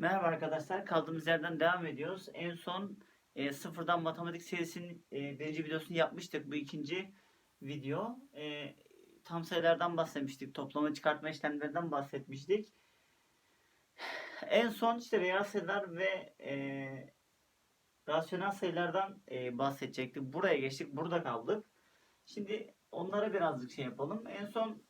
Merhaba arkadaşlar. Kaldığımız yerden devam ediyoruz. En son e, sıfırdan matematik serisinin e, birinci videosunu yapmıştık. Bu ikinci video. E, tam sayılardan bahsetmiştik. Toplama çıkartma işlemlerinden bahsetmiştik. En son işte reel sayılar ve e, rasyonel sayılardan e, bahsedecektik. Buraya geçtik. Burada kaldık. Şimdi onlara birazcık şey yapalım. En son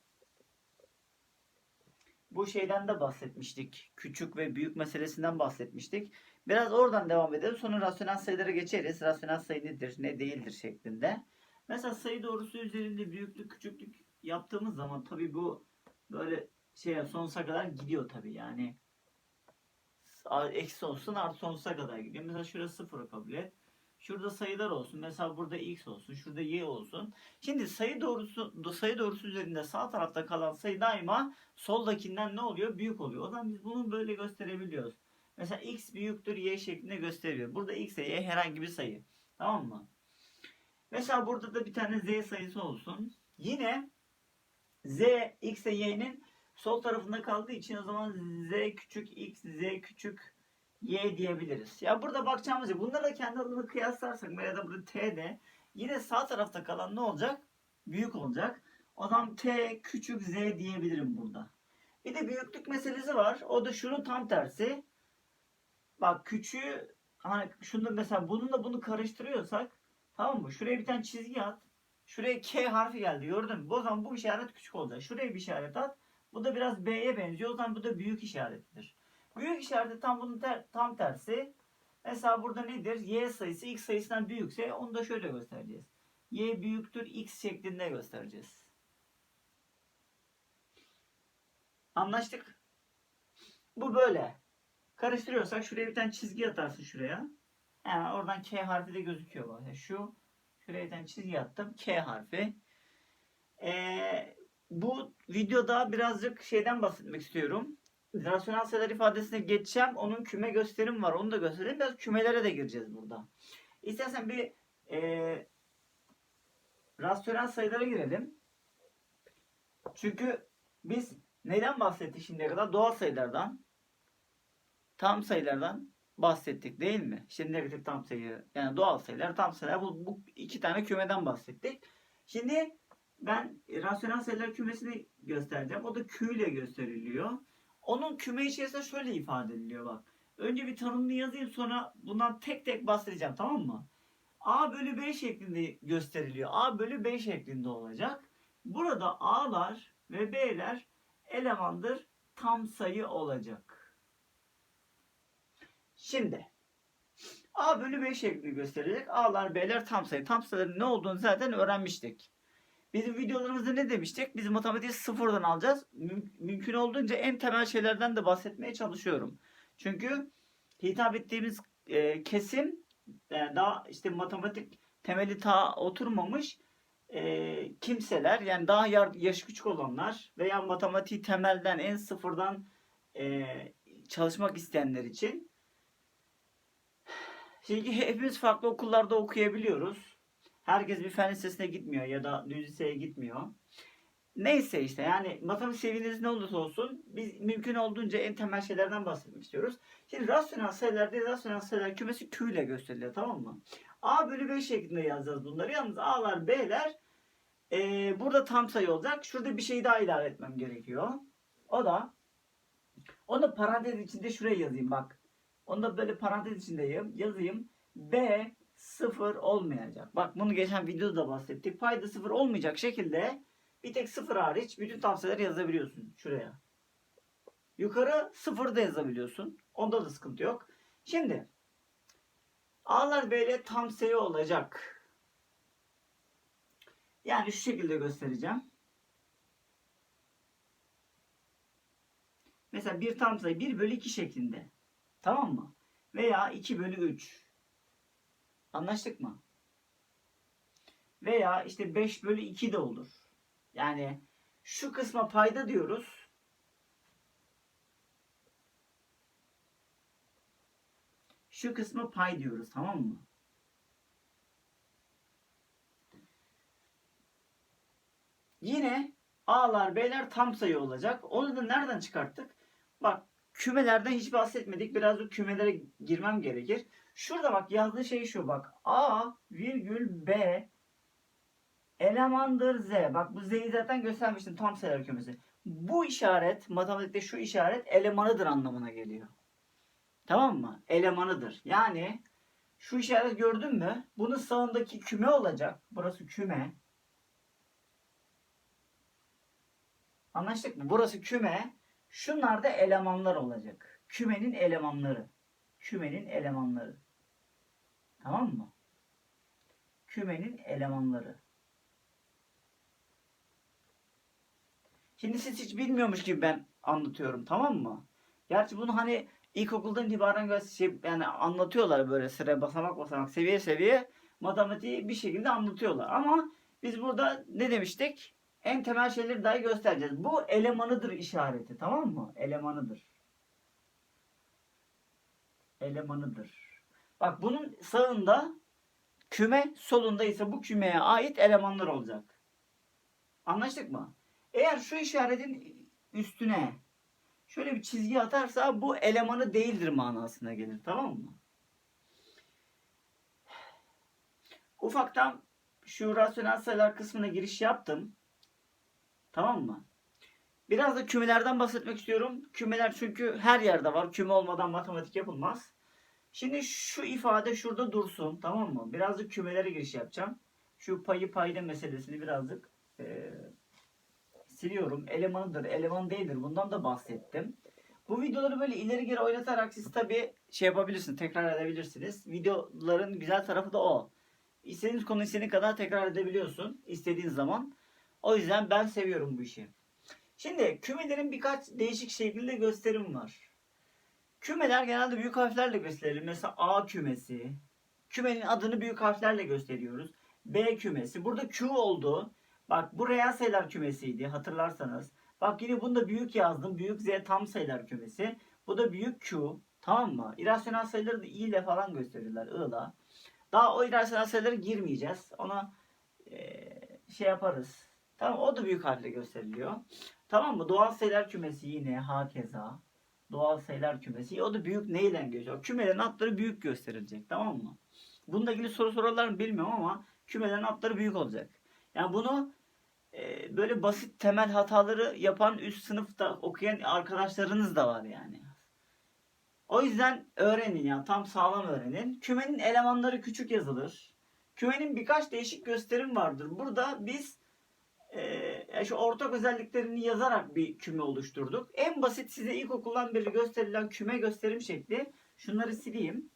bu şeyden de bahsetmiştik. Küçük ve büyük meselesinden bahsetmiştik. Biraz oradan devam edelim. Sonra rasyonel sayılara geçeriz. Rasyonel sayı nedir, ne değildir şeklinde. Mesela sayı doğrusu üzerinde büyüklük, küçüklük yaptığımız zaman tabii bu böyle şeye sonsuza kadar gidiyor tabii yani. Eksi olsun artı sonsuza kadar gidiyor. Mesela şurası sıfır kabul et. Şurada sayılar olsun. Mesela burada x olsun. Şurada y olsun. Şimdi sayı doğrusu sayı doğrusu üzerinde sağ tarafta kalan sayı daima soldakinden ne oluyor? Büyük oluyor. O zaman biz bunu böyle gösterebiliyoruz. Mesela x büyüktür y şeklinde gösteriyor. Burada x ile y herhangi bir sayı. Tamam mı? Mesela burada da bir tane z sayısı olsun. Yine z x ile y'nin sol tarafında kaldığı için o zaman z küçük x, z küçük y diyebiliriz. Ya burada bakacağımız şey bunları da kendi adına kıyaslarsak ya da burada t'de yine sağ tarafta kalan ne olacak? Büyük olacak. O zaman t küçük z diyebilirim burada. Bir de büyüklük meselesi var. O da şunun tam tersi. Bak küçüğü hani şunu mesela bununla bunu karıştırıyorsak tamam mı? Şuraya bir tane çizgi at. Şuraya K harfi geldi gördün mü? O zaman bu işaret küçük olacak. Şuraya bir işaret at. Bu da biraz B'ye benziyor. O zaman bu da büyük işaretidir. Büyük işareti tam bunun ter, tam tersi. Mesela burada nedir? Y sayısı x sayısından büyükse onu da şöyle göstereceğiz. Y büyüktür x şeklinde göstereceğiz. Anlaştık. Bu böyle. Karıştırıyorsak şuraya bir tane çizgi atarsın şuraya. Yani oradan K harfi de gözüküyor bak. Yani şu şuraya bir tane çizgi attım. K harfi. Ee, bu videoda birazcık şeyden bahsetmek istiyorum. Rasyonel sayılar ifadesine geçeceğim. Onun küme gösterim var. Onu da göstereyim. Biraz kümelere de gireceğiz burada. İstersen bir e, rasyonel sayılara girelim. Çünkü biz neden bahsettik şimdiye kadar? Doğal sayılardan, tam sayılardan bahsettik değil mi? İşte negatif tam sayı, yani doğal sayılar, tam sayılar. Bu, bu iki tane kümeden bahsettik. Şimdi ben rasyonel sayılar kümesini göstereceğim. O da Q ile gösteriliyor. Onun küme içerisinde şöyle ifade ediliyor bak. Önce bir tanımını yazayım sonra bundan tek tek bahsedeceğim tamam mı? A bölü B şeklinde gösteriliyor. A bölü B şeklinde olacak. Burada A'lar ve B'ler elemandır tam sayı olacak. Şimdi A bölü B şeklinde gösterilecek. A'lar B'ler tam sayı. Tam sayıların ne olduğunu zaten öğrenmiştik. Bizim videolarımızda ne demiştik? Biz matematiği sıfırdan alacağız. Müm- mümkün olduğunca en temel şeylerden de bahsetmeye çalışıyorum. Çünkü hitap ettiğimiz e, kesim e, daha işte matematik temeli ta oturmamış e, kimseler yani daha yar- yaş küçük olanlar veya matematiği temelden en sıfırdan e, çalışmak isteyenler için Şimdi hepimiz farklı okullarda okuyabiliyoruz. Herkes bir fen lisesine gitmiyor ya da düz liseye gitmiyor. Neyse işte yani matematik seviyeniz ne olursa olsun biz mümkün olduğunca en temel şeylerden bahsetmek istiyoruz. Şimdi rasyonel sayılar değil rasyonel sayılar kümesi Q ile gösteriliyor tamam mı? A bölü B şeklinde yazacağız bunları. Yalnız A'lar B'ler eee, burada tam sayı olacak. Şurada bir şey daha ilave etmem gerekiyor. O da onu parantez içinde şuraya yazayım bak. Onu da böyle parantez içinde yazayım. B sıfır olmayacak. Bak bunu geçen videoda da bahsettik. Payda sıfır olmayacak şekilde bir tek sıfır hariç bütün tam sayıları yazabiliyorsun şuraya. Yukarı sıfır da yazabiliyorsun. Onda da sıkıntı yok. Şimdi A'lar B'ler tam sayı olacak. Yani şu şekilde göstereceğim. Mesela bir tam sayı 1 bölü 2 şeklinde. Tamam mı? Veya 2 bölü 3. Anlaştık mı? Veya işte 5 bölü 2 de olur. Yani şu kısma payda diyoruz. Şu kısma pay diyoruz tamam mı? Yine A'lar B'ler tam sayı olacak. Onu da nereden çıkarttık? Bak kümelerden hiç bahsetmedik. Biraz da kümelere girmem gerekir. Şurada bak yazdığı şey şu bak. A virgül B elemandır Z. Bak bu Z'yi zaten göstermiştim tam sayılar kümesi. Bu işaret matematikte şu işaret elemanıdır anlamına geliyor. Tamam mı? Elemanıdır. Yani şu işaret gördün mü? Bunun sağındaki küme olacak. Burası küme. Anlaştık mı? Burası küme. Şunlar da elemanlar olacak. Kümenin elemanları. Kümenin elemanları. Tamam mı? Kümenin elemanları. Şimdi siz hiç bilmiyormuş gibi ben anlatıyorum tamam mı? Gerçi bunu hani ilkokuldan itibaren şey, yani anlatıyorlar böyle sıra basamak basamak seviye seviye matematiği bir şekilde anlatıyorlar. Ama biz burada ne demiştik? En temel şeyleri dahi göstereceğiz. Bu elemanıdır işareti tamam mı? Elemanıdır. Elemanıdır. Bak bunun sağında küme solunda ise bu kümeye ait elemanlar olacak. Anlaştık mı? Eğer şu işaretin üstüne şöyle bir çizgi atarsa bu elemanı değildir manasına gelir. Tamam mı? Ufaktan şu rasyonel sayılar kısmına giriş yaptım. Tamam mı? Biraz da kümelerden bahsetmek istiyorum. Kümeler çünkü her yerde var. Küme olmadan matematik yapılmaz. Şimdi şu ifade şurada dursun. Tamam mı? Birazcık kümelere giriş yapacağım. Şu payı payda meselesini birazcık e, siliyorum. Elemanıdır, eleman değildir. Bundan da bahsettim. Bu videoları böyle ileri geri oynatarak siz tabii şey yapabilirsiniz, tekrar edebilirsiniz. Videoların güzel tarafı da o. İstediğiniz konu istediğin kadar tekrar edebiliyorsun istediğin zaman. O yüzden ben seviyorum bu işi. Şimdi kümelerin birkaç değişik şekilde gösterim var. Kümeler genelde büyük harflerle gösterilir. Mesela A kümesi. Kümenin adını büyük harflerle gösteriyoruz. B kümesi. Burada Q oldu. Bak bu reel sayılar kümesiydi hatırlarsanız. Bak yine bunu da büyük yazdım. Büyük Z tam sayılar kümesi. Bu da büyük Q. Tamam mı? İrasyonel sayıları da i ile falan gösterirler. I ile. Daha o irrasyonel sayılara girmeyeceğiz. Ona eee, şey yaparız. Tamam o da büyük harfle gösteriliyor. Tamam mı? Doğal sayılar kümesi yine hakeza. Doğal sayılar kümesi. O da büyük neyle gösteriyor? Kümelerin adları büyük gösterilecek. Tamam mı? Bununla ilgili soru sorarlar mı bilmiyorum ama kümelerin adları büyük olacak. Yani bunu e, böyle basit temel hataları yapan üst sınıfta okuyan arkadaşlarınız da var yani. O yüzden öğrenin ya tam sağlam öğrenin. Kümenin elemanları küçük yazılır. Kümenin birkaç değişik gösterim vardır. Burada biz e, şu ortak özelliklerini yazarak bir küme oluşturduk. En basit size ilkokuldan beri gösterilen küme gösterim şekli. Şunları sileyim.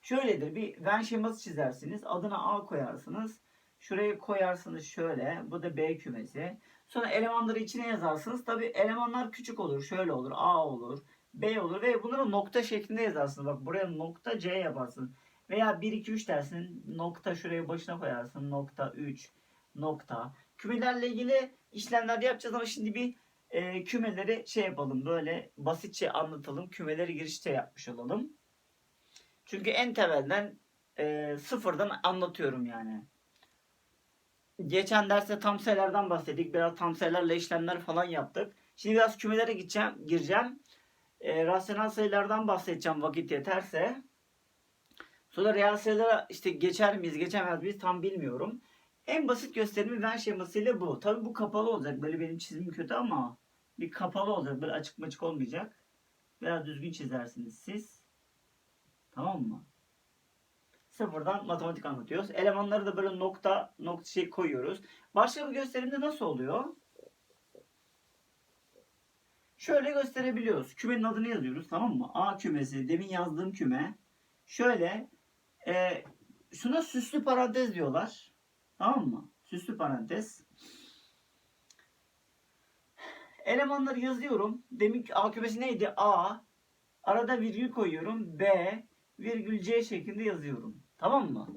Şöyledir. Bir Venn şeması çizersiniz. Adına A koyarsınız. Şuraya koyarsınız şöyle. Bu da B kümesi. Sonra elemanları içine yazarsınız. Tabi elemanlar küçük olur. Şöyle olur. A olur. B olur. Ve bunları nokta şeklinde yazarsınız. Bak buraya nokta C yaparsın. Veya 1, 2, 3 dersin. Nokta şuraya başına koyarsın. Nokta 3. Nokta. Kümelerle ilgili işlemler yapacağız ama şimdi bir e, kümeleri şey yapalım. Böyle basitçe anlatalım. Kümeleri girişte yapmış olalım. Çünkü en temelden e, sıfırdan anlatıyorum yani. Geçen derste tam sayılardan bahsettik. Biraz tam sayılarla işlemler falan yaptık. Şimdi biraz kümelere gideceğim, gireceğim. E, rasyonel sayılardan bahsedeceğim vakit yeterse. Sonra reel sayılara işte geçer miyiz, geçemez miyiz tam bilmiyorum. En basit gösterimi Venn şemasıyla bu. Tabii bu kapalı olacak. Böyle benim çizimim kötü ama bir kapalı olacak. Böyle açık maçık olmayacak. Biraz düzgün çizersiniz siz. Tamam mı? Sıfırdan matematik anlatıyoruz. Elemanları da böyle nokta nokta şey koyuyoruz. Başka bir gösterimde nasıl oluyor? Şöyle gösterebiliyoruz. Kümenin adını yazıyoruz tamam mı? A kümesi demin yazdığım küme. Şöyle e, şuna süslü parantez diyorlar. Tamam mı? Süslü parantez. Elemanları yazıyorum. Demin A kümesi neydi? A. Arada virgül koyuyorum. B virgül C şeklinde yazıyorum. Tamam mı?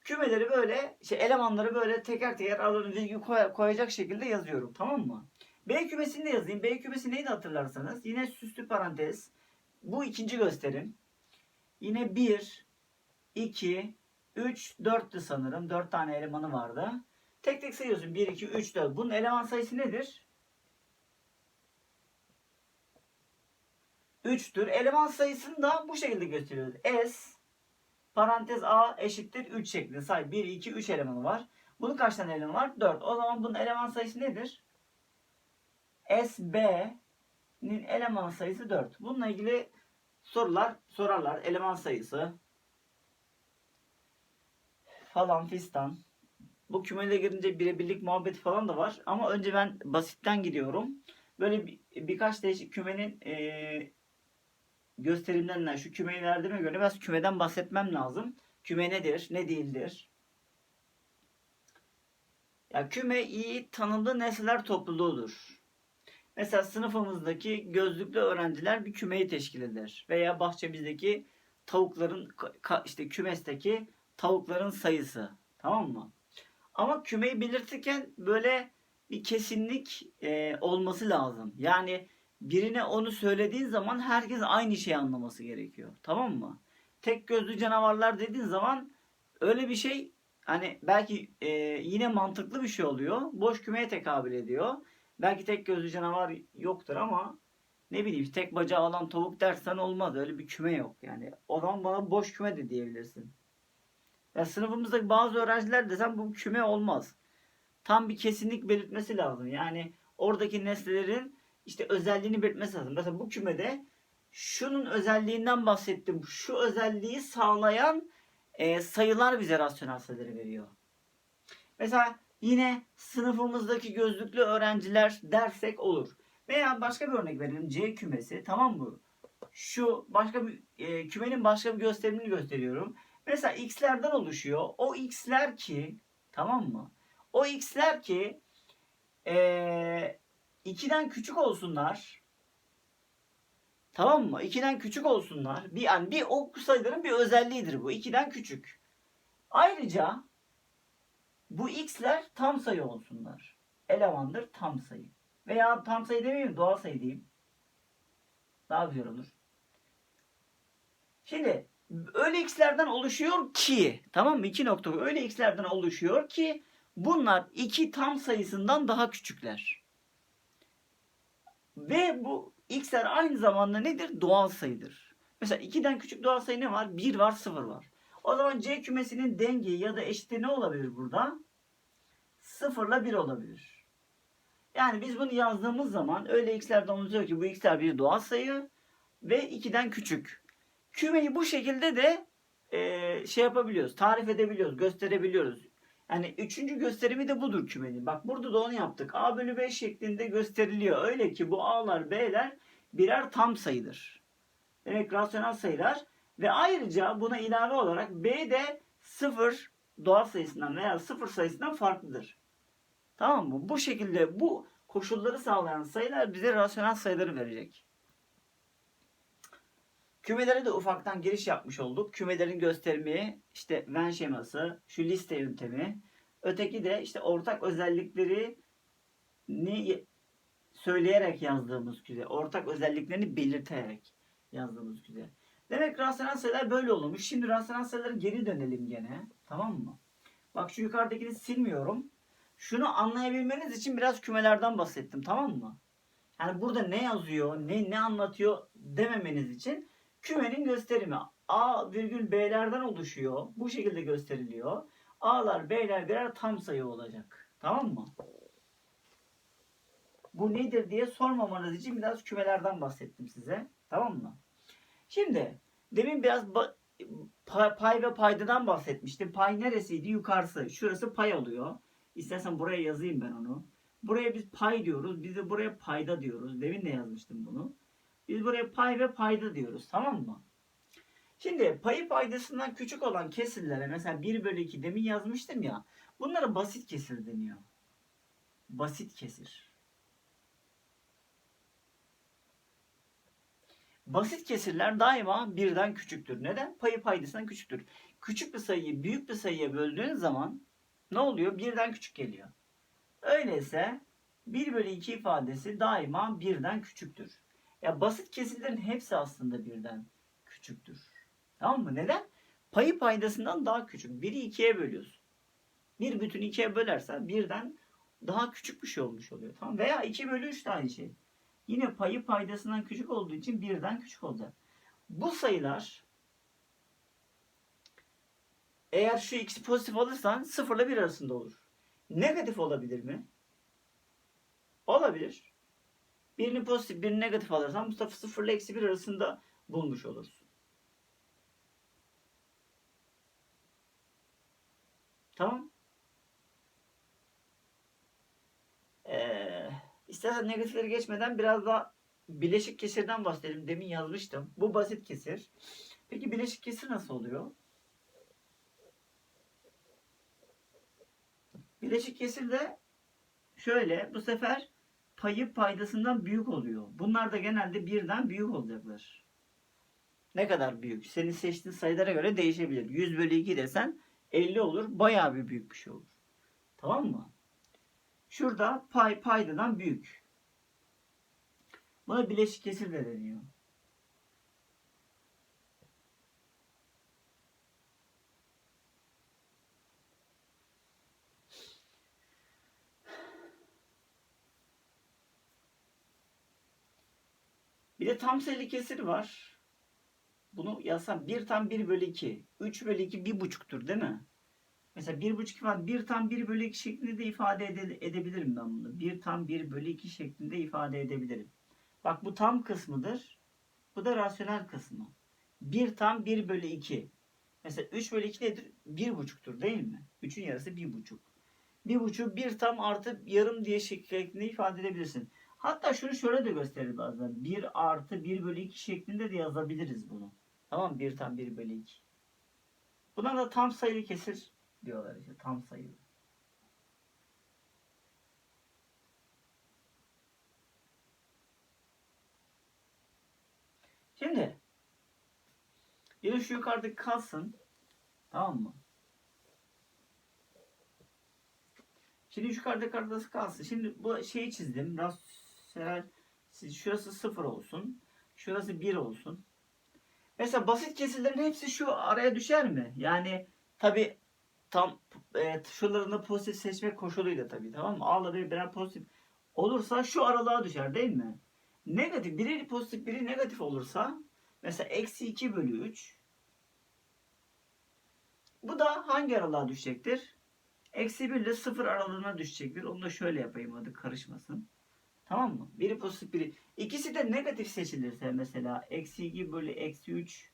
Kümeleri böyle, şey elemanları böyle teker teker aralarına virgül koy- koyacak şekilde yazıyorum. Tamam mı? B kümesini de yazayım. B kümesi neydi hatırlarsanız? Yine süslü parantez. Bu ikinci gösterim. Yine 1, 2, 3, 4'tü sanırım. 4 tane elemanı vardı. Tek tek sayıyorsun. 1, 2, 3, 4. Bunun eleman sayısı nedir? 3'tür. Eleman sayısını da bu şekilde gösteriyoruz. S parantez A eşittir 3 şeklinde say. 1, 2, 3 elemanı var. Bunun kaç tane elemanı var? 4. O zaman bunun eleman sayısı nedir? SB'nin eleman sayısı 4. Bununla ilgili sorular sorarlar. Eleman sayısı falan fistan. Bu kümeyle girince birebirlik muhabbeti falan da var. Ama önce ben basitten gidiyorum. Böyle bir, birkaç değişik kümenin e, gösterimlerinden şu kümeyi verdiğime göre biraz kümeden bahsetmem lazım. Küme nedir, ne değildir? Ya küme iyi tanımlı nesneler topluluğudur. Mesela sınıfımızdaki gözlüklü öğrenciler bir kümeyi teşkil eder. Veya bahçemizdeki tavukların işte kümesteki tavukların sayısı. Tamam mı? Ama kümeyi belirtirken böyle bir kesinlik e, olması lazım. Yani birine onu söylediğin zaman herkes aynı şeyi anlaması gerekiyor. Tamam mı? Tek gözlü canavarlar dediğin zaman öyle bir şey hani belki e, yine mantıklı bir şey oluyor. Boş kümeye tekabül ediyor. Belki tek gözlü canavar yoktur ama ne bileyim tek bacağı olan tavuk dersen olmaz. Öyle bir küme yok yani. O zaman bana boş küme de diyebilirsin. Ya sınıfımızdaki bazı öğrenciler desem bu küme olmaz. Tam bir kesinlik belirtmesi lazım. Yani oradaki nesnelerin işte özelliğini belirtmesi lazım. Mesela bu kümede şunun özelliğinden bahsettim. Şu özelliği sağlayan e, sayılar bize rasyonel sayıları veriyor. Mesela yine sınıfımızdaki gözlüklü öğrenciler dersek olur. Veya başka bir örnek verelim. C kümesi tamam mı? Şu başka bir e, kümenin başka bir gösterimini gösteriyorum. Mesela x'lerden oluşuyor. O x'ler ki tamam mı? O x'ler ki e, 2'den küçük olsunlar. Tamam mı? 2'den küçük olsunlar. Bir yani bir o sayıların bir özelliğidir bu. 2'den küçük. Ayrıca bu x'ler tam sayı olsunlar. Elemandır tam sayı. Veya tam sayı demeyeyim doğal sayı diyeyim. Daha güzel olur. Şimdi öyle x'lerden oluşuyor ki tamam mı? İki nokta öyle x'lerden oluşuyor ki bunlar iki tam sayısından daha küçükler. Ve bu x'ler aynı zamanda nedir? Doğal sayıdır. Mesela 2'den küçük doğal sayı ne var? 1 var, 0 var. O zaman C kümesinin dengeyi ya da eşiti ne olabilir burada? 0 ile 1 olabilir. Yani biz bunu yazdığımız zaman öyle x'lerden olacak ki bu x'ler bir doğal sayı ve 2'den küçük. Kümeyi bu şekilde de e, şey yapabiliyoruz, tarif edebiliyoruz, gösterebiliyoruz. Yani üçüncü gösterimi de budur kümenin. Bak burada da onu yaptık. A bölü B şeklinde gösteriliyor. Öyle ki bu A'lar B'ler birer tam sayıdır. Demek rasyonel sayılar. Ve ayrıca buna ilave olarak B de sıfır doğal sayısından veya sıfır sayısından farklıdır. Tamam mı? Bu şekilde bu koşulları sağlayan sayılar bize rasyonel sayıları verecek. Kümelere de ufaktan giriş yapmış olduk. Kümelerin gösterimi, işte Venn şeması, şu liste yöntemi. Öteki de işte ortak özellikleri ni söyleyerek yazdığımız güzel. Ortak özelliklerini belirterek yazdığımız güzel. Demek rasyonel sayılar böyle olmuş. Şimdi rasyonel sayılara geri dönelim gene. Tamam mı? Bak şu yukarıdakini silmiyorum. Şunu anlayabilmeniz için biraz kümelerden bahsettim. Tamam mı? Yani burada ne yazıyor, ne ne anlatıyor dememeniz için kümenin gösterimi A virgül B'lerden oluşuyor. Bu şekilde gösteriliyor. A'lar B'ler birer tam sayı olacak. Tamam mı? Bu nedir diye sormamanız için biraz kümelerden bahsettim size. Tamam mı? Şimdi demin biraz ba- pa- pay ve paydadan bahsetmiştim. Pay neresiydi? Yukarısı. Şurası pay oluyor. İstersen buraya yazayım ben onu. Buraya biz pay diyoruz. Biz de buraya payda diyoruz. Demin de yazmıştım bunu. Biz buraya pay ve payda diyoruz. Tamam mı? Şimdi payı paydasından küçük olan kesirlere mesela 1 bölü 2 demin yazmıştım ya. Bunlara basit kesir deniyor. Basit kesir. Basit kesirler daima birden küçüktür. Neden? Payı paydasından küçüktür. Küçük bir sayıyı büyük bir sayıya böldüğün zaman ne oluyor? Birden küçük geliyor. Öyleyse 1 bölü 2 ifadesi daima birden küçüktür. Ya basit kesirlerin hepsi aslında birden küçüktür. Tamam mı? Neden? Payı paydasından daha küçük. 1'i 2'ye bölüyorsun. Bir bütün 2'ye bölersen birden daha küçük bir şey olmuş oluyor. Tamam Veya 2 bölü 3 de aynı şey. Yine payı paydasından küçük olduğu için birden küçük olacak. Bu sayılar eğer şu ikisi pozitif alırsan 0 ile 1 arasında olur. Negatif olabilir mi? Olabilir. Birini pozitif, birini negatif alırsan bu sefer 0 ile eksi 1 arasında bulmuş olursun. Tamam. Ee, istersen negatifleri geçmeden biraz daha bileşik kesirden bahsedelim. Demin yazmıştım. Bu basit kesir. Peki bileşik kesir nasıl oluyor? Bileşik kesir de şöyle bu sefer payı paydasından büyük oluyor. Bunlar da genelde birden büyük olacaklar. Ne kadar büyük? Senin seçtiğin sayılara göre değişebilir. 100 bölü 2 desen 50 olur. Bayağı bir büyük bir şey olur. Tamam mı? Şurada pay paydadan büyük. Buna bileşik kesir de deniyor. Bir de tam sayılı kesir var. Bunu yazsam 1 tam 1 bölü 2. 3 bölü 2 bir buçuktur değil mi? Mesela 1,5 ifade 1 tam 1 bölü 2 şeklinde de ifade ede- edebilirim ben bunu. 1 tam 1 bölü 2 şeklinde ifade edebilirim. Bak bu tam kısmıdır. Bu da rasyonel kısmı. 1 tam 1 bölü 2. Mesela 3 bölü 2 nedir? 1,5'tur değil mi? 3'ün yarısı 1,5. 1,5 1 tam artı yarım diye şeklinde ifade edebilirsin. Hatta şunu şöyle de gösterir bazen. 1 artı 1 bölü 2 şeklinde de yazabiliriz bunu. Tamam mı? 1 tam 1 bölü 2. Buna da tam sayılı kesir diyorlar işte tam sayılı. Şimdi yine şu yukarıdaki kalsın. Tamam mı? Şimdi şu yukarıdaki kalsın. Şimdi bu şeyi çizdim. Rasyonel şurası 0 olsun. Şurası 1 olsun. Mesela basit kesirlerin hepsi şu araya düşer mi? Yani tabi tam e, şuralarını pozitif seçmek koşuluyla tabi tamam mı? A'la bir birer pozitif olursa şu aralığa düşer değil mi? Negatif biri pozitif biri negatif olursa mesela eksi 2 bölü 3 bu da hangi aralığa düşecektir? Eksi 1 ile 0 aralığına düşecektir. Onu da şöyle yapayım hadi karışmasın. Tamam mı? Biri pozitif biri. İkisi de negatif seçilirse mesela eksi 2 bölü eksi 3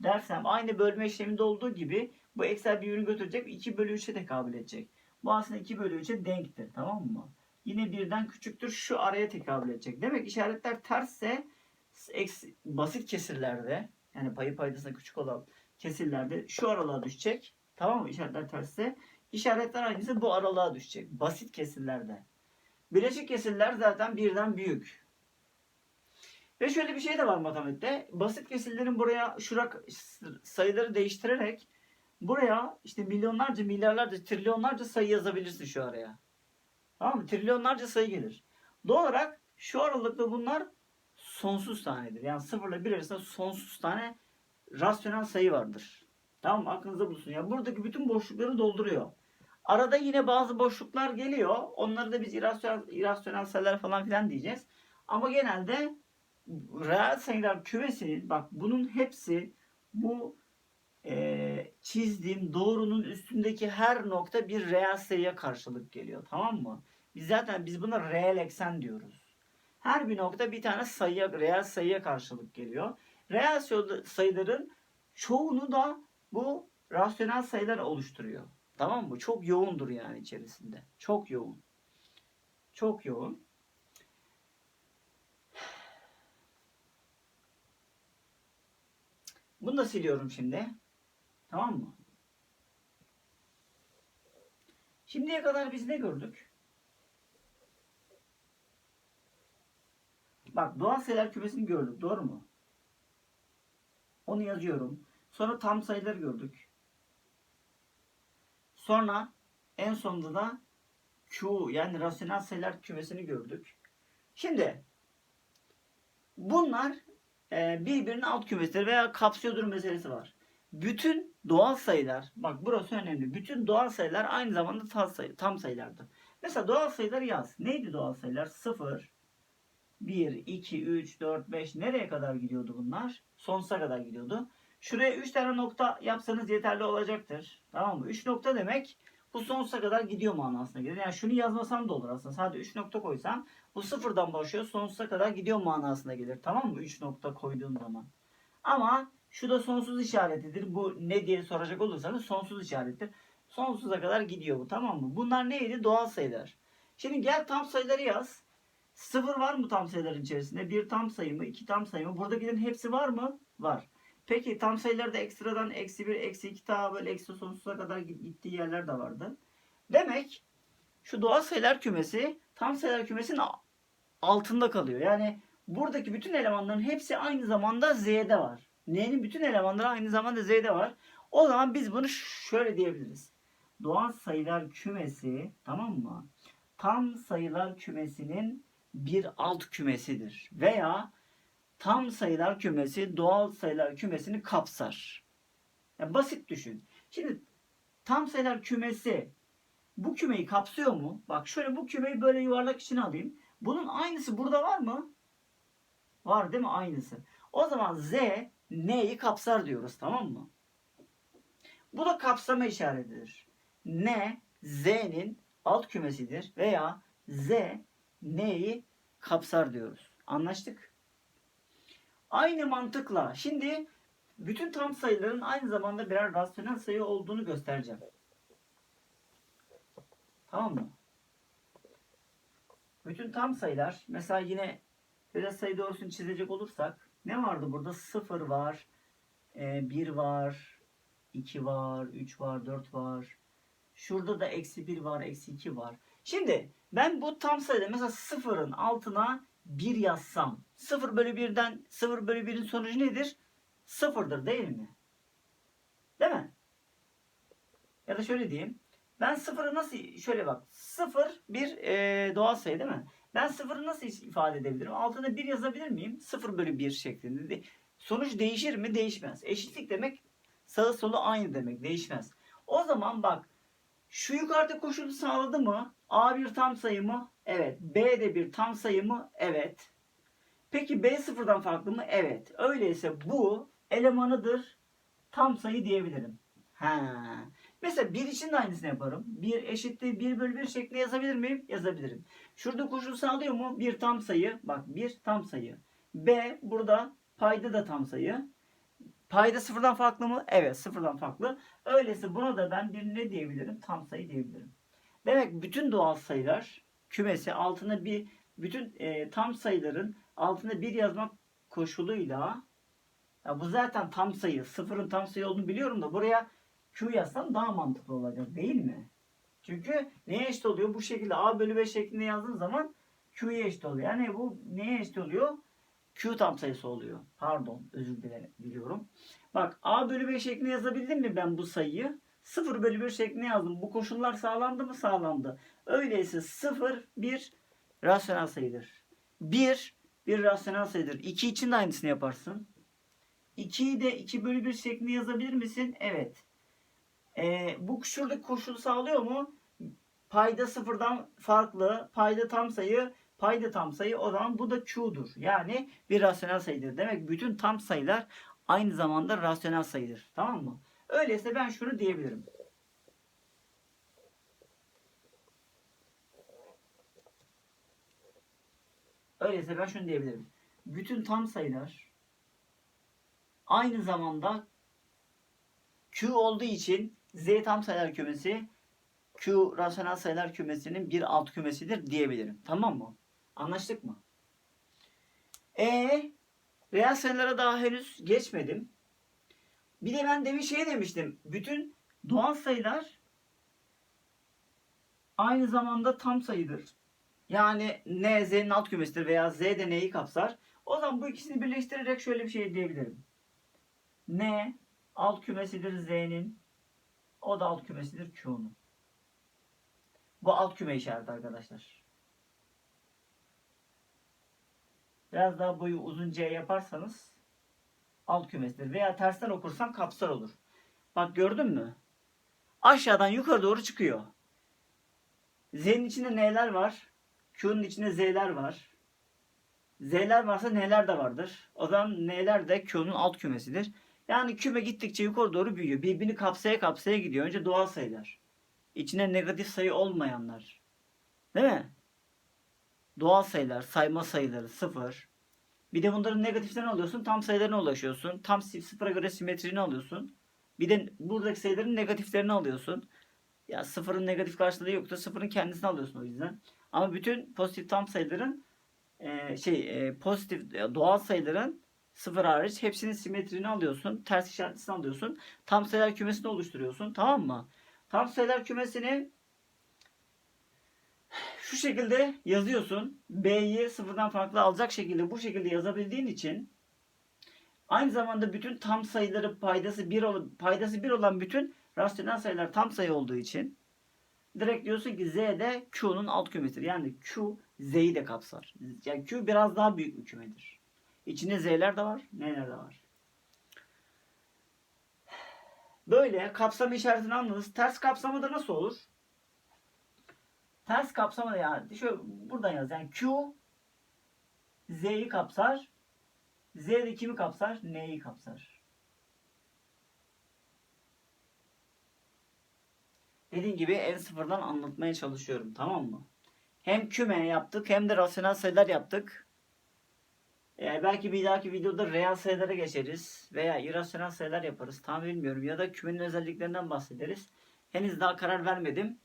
dersem aynı bölme işleminde olduğu gibi bu eksel birbirini götürecek 2 bölü 3'e tekabül edecek. Bu aslında 2 bölü 3'e denktir. Tamam mı? Yine birden küçüktür şu araya tekabül edecek. Demek işaretler tersse eksi, basit kesirlerde yani payı paydasına küçük olan kesirlerde şu aralığa düşecek. Tamam mı? İşaretler tersse. İşaretler aynısı bu aralığa düşecek. Basit kesirlerde. Bileşik kesirler zaten birden büyük. Ve şöyle bir şey de var matematikte. Basit kesirlerin buraya şurak sayıları değiştirerek buraya işte milyonlarca, milyarlarca, trilyonlarca sayı yazabilirsin şu araya. Tamam mı? Trilyonlarca sayı gelir. Doğal olarak şu aralıkta bunlar sonsuz tanedir. Yani 0 ile 1 arasında sonsuz tane rasyonel sayı vardır. Tamam mı? Aklınızda bulunsun. Yani buradaki bütün boşlukları dolduruyor. Arada yine bazı boşluklar geliyor. Onları da biz irrasyonel, irrasyonel sayılar falan filan diyeceğiz. Ama genelde reel sayılar kümesinin bak bunun hepsi bu e, çizdiğim doğrunun üstündeki her nokta bir reel sayıya karşılık geliyor. Tamam mı? Biz zaten biz buna reel eksen diyoruz. Her bir nokta bir tane sayıya, reel sayıya karşılık geliyor. Reel sayıların çoğunu da bu rasyonel sayılar oluşturuyor. Tamam mı? Çok yoğundur yani içerisinde. Çok yoğun. Çok yoğun. Bunu da siliyorum şimdi. Tamam mı? Şimdiye kadar biz ne gördük? Bak doğal sayılar kümesini gördük. Doğru mu? Onu yazıyorum. Sonra tam sayıları gördük. Sonra en sonunda da Q yani rasyonel sayılar kümesini gördük. Şimdi bunlar e, birbirinin alt kümesidir veya kapsıyordur meselesi var. Bütün doğal sayılar, bak burası önemli. Bütün doğal sayılar aynı zamanda tam, sayı, tam sayılardır. Mesela doğal sayıları yaz. Neydi doğal sayılar? 0, 1, 2, 3, 4, 5 nereye kadar gidiyordu bunlar? Sonsuza kadar gidiyordu. Şuraya 3 tane nokta yapsanız yeterli olacaktır. Tamam mı? 3 nokta demek bu sonsuza kadar gidiyor manasına gelir. Yani şunu yazmasam da olur aslında. Sadece 3 nokta koysam bu sıfırdan başlıyor sonsuza kadar gidiyor manasına gelir. Tamam mı? 3 nokta koyduğum zaman. Ama şu da sonsuz işaretidir. Bu ne diye soracak olursanız sonsuz işarettir. Sonsuza kadar gidiyor bu tamam mı? Bunlar neydi? Doğal sayılar. Şimdi gel tam sayıları yaz. Sıfır var mı tam sayıların içerisinde? Bir tam sayı mı? iki tam sayı mı? Buradakilerin hepsi var mı? Var. Peki tam sayılarda ekstradan eksi bir, eksi iki daha böyle eksi sonsuza kadar git- gittiği yerler de vardı. Demek şu doğal sayılar kümesi tam sayılar kümesinin altında kalıyor. Yani buradaki bütün elemanların hepsi aynı zamanda Z'de var. N'nin bütün elemanları aynı zamanda Z'de var. O zaman biz bunu şöyle diyebiliriz. Doğal sayılar kümesi tamam mı? Tam sayılar kümesinin bir alt kümesidir. Veya tam sayılar kümesi doğal sayılar kümesini kapsar. Yani basit düşün. Şimdi tam sayılar kümesi bu kümeyi kapsıyor mu? Bak şöyle bu kümeyi böyle yuvarlak içine alayım. Bunun aynısı burada var mı? Var değil mi? Aynısı. O zaman Z N'yi kapsar diyoruz tamam mı? Bu da kapsama işaretidir. N Z'nin alt kümesidir veya Z N'yi kapsar diyoruz. Anlaştık? Aynı mantıkla şimdi bütün tam sayıların aynı zamanda birer rasyonel sayı olduğunu göstereceğim. Tamam mı? Bütün tam sayılar mesela yine biraz sayı doğrusunu çizecek olursak ne vardı burada? 0 var, 1 var, 2 var, 3 var, 4 var. Şurada da eksi 1 var, eksi 2 var. Şimdi ben bu tam sayıda mesela 0'ın altına 1 yazsam 0 bölü 1'den 0 bölü 1'in sonucu nedir? 0'dır değil mi? Değil mi? Ya da şöyle diyeyim. Ben sıfırı nasıl şöyle bak. Sıfır bir e, doğal sayı değil mi? Ben sıfırı nasıl ifade edebilirim? Altına bir yazabilir miyim? Sıfır bölü bir şeklinde. De- Sonuç değişir mi? Değişmez. Eşitlik demek sağı solu aynı demek. Değişmez. O zaman bak şu yukarıda koşulu sağladı mı? A bir tam sayı mı? Evet. B de bir tam sayı mı? Evet. Peki B sıfırdan farklı mı? Evet. Öyleyse bu elemanıdır. Tam sayı diyebilirim. Ha. Mesela 1 için de aynısını yaparım. 1 eşittir 1 bölü 1 şeklinde yazabilir miyim? Yazabilirim. Şurada koşul sağlıyor mu? Bir tam sayı. Bak bir tam sayı. B burada payda da tam sayı. Payda sıfırdan farklı mı? Evet sıfırdan farklı. Öyleyse buna da ben bir ne diyebilirim? Tam sayı diyebilirim. Demek bütün doğal sayılar kümesi altına bir bütün e, tam sayıların altına bir yazmak koşuluyla ya bu zaten tam sayı. Sıfırın tam sayı olduğunu biliyorum da buraya Q yazsam daha mantıklı olacak değil mi? Çünkü neye eşit oluyor? Bu şekilde A bölü 5 şeklinde yazdığım zaman Q'ya eşit oluyor. Yani bu neye eşit oluyor? Q tam sayısı oluyor. Pardon özür dilerim biliyorum. Bak A bölü 5 şeklinde yazabildim mi ben bu sayıyı? 0 bölü 1 şeklinde yazdım. Bu koşullar sağlandı mı? Sağlandı. Öyleyse 0 bir rasyonel sayıdır. 1 bir rasyonel sayıdır. 2 için de aynısını yaparsın. 2'yi de 2 bölü 1 şeklinde yazabilir misin? Evet. Ee, bu şuradaki koşulu sağlıyor mu? Payda sıfırdan farklı. Payda tam sayı. Payda tam sayı. O zaman bu da Q'dur. Yani bir rasyonel sayıdır. Demek bütün tam sayılar aynı zamanda rasyonel sayıdır. Tamam mı? Öyleyse ben şunu diyebilirim. Öyleyse ben şunu diyebilirim. Bütün tam sayılar aynı zamanda Q olduğu için Z tam sayılar kümesi Q rasyonel sayılar kümesinin bir alt kümesidir diyebilirim. Tamam mı? Anlaştık mı? E reel sayılara daha henüz geçmedim. Bir de ben demin şey demiştim. Bütün doğal sayılar aynı zamanda tam sayıdır. Yani N Z'nin alt kümesidir veya Z de N'yi kapsar. O zaman bu ikisini birleştirerek şöyle bir şey diyebilirim. N alt kümesidir Z'nin. O da alt kümesidir Q'nun. Bu alt küme işareti arkadaşlar. Biraz daha boyu uzun C yaparsanız alt kümesidir. Veya tersten okursan kapsar olur. Bak gördün mü? Aşağıdan yukarı doğru çıkıyor. Z'nin içinde N'ler var. Q'nun içinde Z'ler var. Z'ler varsa N'ler de vardır. O zaman N'ler de Q'nun alt kümesidir. Yani küme gittikçe yukarı doğru büyüyor. Birbirini kapsaya kapsaya gidiyor. Önce doğal sayılar. İçine negatif sayı olmayanlar. Değil mi? Doğal sayılar, sayma sayıları sıfır. Bir de bunların negatiflerini alıyorsun. Tam sayılarına ulaşıyorsun. Tam sıfıra göre simetrini alıyorsun. Bir de buradaki sayıların negatiflerini alıyorsun. Ya sıfırın negatif karşılığı yoktu. Sıfırın kendisini alıyorsun o yüzden. Ama bütün pozitif tam sayıların e, şey e, pozitif e, doğal sayıların sıfır hariç hepsinin simetrini alıyorsun. Ters işaretlisini alıyorsun. Tam sayılar kümesini oluşturuyorsun. Tamam mı? Tam sayılar kümesini şu şekilde yazıyorsun. B'yi sıfırdan farklı alacak şekilde bu şekilde yazabildiğin için aynı zamanda bütün tam sayıları paydası bir olan, paydası bir olan bütün rasyonel sayılar tam sayı olduğu için direkt diyorsun ki Z de Q'nun alt kümesidir. Yani Q Z'yi de kapsar. Yani Q biraz daha büyük bir kümedir. İçinde Z'ler de var, N'ler de var. Böyle kapsam işaretini anladınız. Ters kapsamada nasıl olur? Ters kapsamada yani şöyle buradan yaz. Yani Q Z'yi kapsar. Z de kimi kapsar? N'yi kapsar. Dediğim gibi en sıfırdan anlatmaya çalışıyorum. Tamam mı? Hem küme yaptık hem de rasyonel sayılar yaptık. Ee, belki bir dahaki videoda reel sayılara geçeriz. Veya irrasyonel sayılar yaparız. Tam bilmiyorum. Ya da kümenin özelliklerinden bahsederiz. Henüz daha karar vermedim.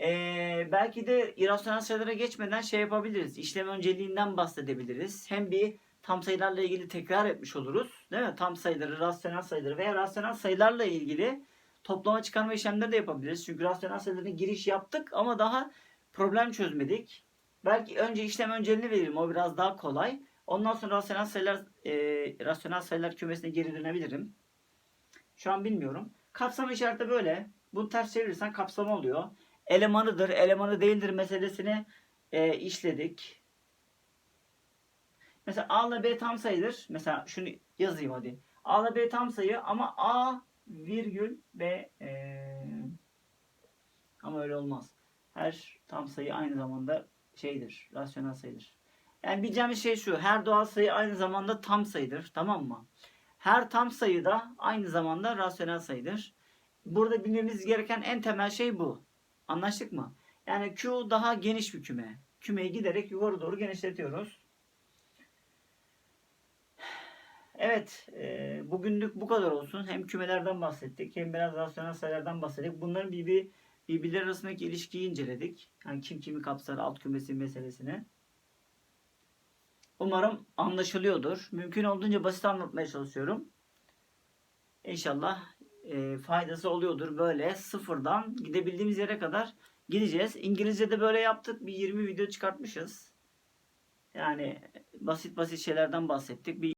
Ee, belki de irrasyonel sayılara geçmeden şey yapabiliriz. İşlem önceliğinden bahsedebiliriz. Hem bir tam sayılarla ilgili tekrar etmiş oluruz. Değil mi? Tam sayıları, rasyonel sayıları veya rasyonel sayılarla ilgili toplama çıkarma işlemleri de yapabiliriz. Çünkü rasyonel sayıların giriş yaptık ama daha problem çözmedik. Belki önce işlem önceliğini verelim. O biraz daha kolay. Ondan sonra rasyonel sayılar e, rasyonel sayılar kümesine geri dönebilirim. Şu an bilmiyorum. Kapsama işareti böyle. Bunu ters çevirirsen kapsama oluyor. Elemanıdır, elemanı değildir meselesini e, işledik. Mesela A ile B tam sayıdır. Mesela şunu yazayım hadi. A ile B tam sayı ama A virgül B e, ama öyle olmaz. Her tam sayı aynı zamanda şeydir, rasyonel sayıdır. Yani bileceğimiz şey şu. Her doğal sayı aynı zamanda tam sayıdır. Tamam mı? Her tam sayı da aynı zamanda rasyonel sayıdır. Burada bilmemiz gereken en temel şey bu. Anlaştık mı? Yani Q daha geniş bir küme. Kümeyi giderek yukarı doğru genişletiyoruz. Evet, e, bugünlük bu kadar olsun. Hem kümelerden bahsettik, hem biraz rasyonel sayılardan bahsettik. Bunların bir, bir birbirleri arasındaki ilişkiyi inceledik. Yani kim kimi kapsar alt kümesi meselesini. Umarım anlaşılıyordur. Mümkün olduğunca basit anlatmaya çalışıyorum. İnşallah e, faydası oluyordur. Böyle sıfırdan gidebildiğimiz yere kadar gideceğiz. İngilizce'de böyle yaptık. Bir 20 video çıkartmışız. Yani basit basit şeylerden bahsettik. Bir